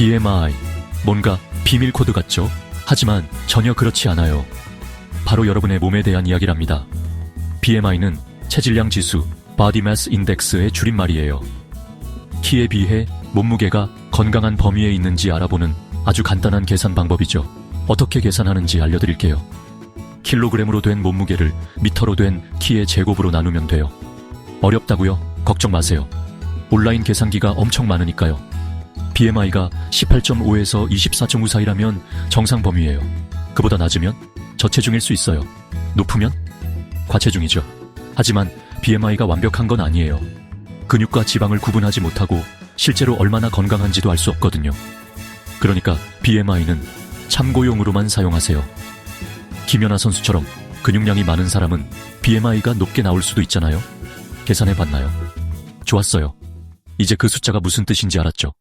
BMI. 뭔가 비밀 코드 같죠? 하지만 전혀 그렇지 않아요. 바로 여러분의 몸에 대한 이야기랍니다. BMI는 체질량 지수, 바디 매스 인덱스의 줄임말이에요. 키에 비해 몸무게가 건강한 범위에 있는지 알아보는 아주 간단한 계산 방법이죠. 어떻게 계산하는지 알려드릴게요. 킬로그램으로 된 몸무게를 미터로 된 키의 제곱으로 나누면 돼요. 어렵다고요? 걱정 마세요. 온라인 계산기가 엄청 많으니까요. BMI가 18.5에서 24.5 사이라면 정상 범위예요. 그보다 낮으면 저체중일 수 있어요. 높으면 과체중이죠. 하지만 BMI가 완벽한 건 아니에요. 근육과 지방을 구분하지 못하고 실제로 얼마나 건강한지도 알 수 없거든요. 그러니까 BMI는 참고용으로만 사용하세요. 김연아 선수처럼 근육량이 많은 사람은 BMI가 높게 나올 수도 있잖아요. 계산해 봤나요? 좋았어요. 이제 그 숫자가 무슨 뜻인지 알았죠?